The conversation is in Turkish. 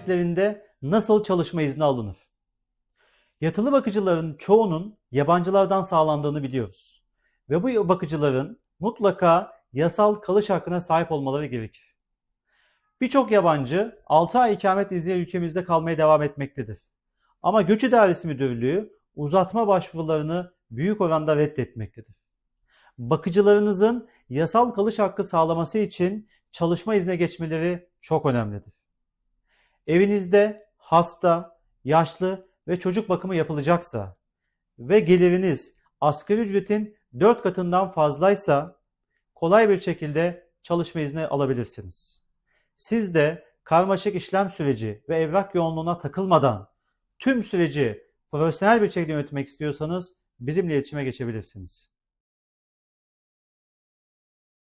şirketlerinde nasıl çalışma izni alınır? Yatılı bakıcıların çoğunun yabancılardan sağlandığını biliyoruz. Ve bu bakıcıların mutlaka yasal kalış hakkına sahip olmaları gerekir. Birçok yabancı 6 ay ikamet izniyle ülkemizde kalmaya devam etmektedir. Ama Göç İdaresi Müdürlüğü uzatma başvurularını büyük oranda reddetmektedir. Bakıcılarınızın yasal kalış hakkı sağlaması için çalışma iznine geçmeleri çok önemlidir. Evinizde hasta, yaşlı ve çocuk bakımı yapılacaksa ve geliriniz asgari ücretin 4 katından fazlaysa kolay bir şekilde çalışma izni alabilirsiniz. Siz de karmaşık işlem süreci ve evrak yoğunluğuna takılmadan tüm süreci profesyonel bir şekilde yönetmek istiyorsanız bizimle iletişime geçebilirsiniz.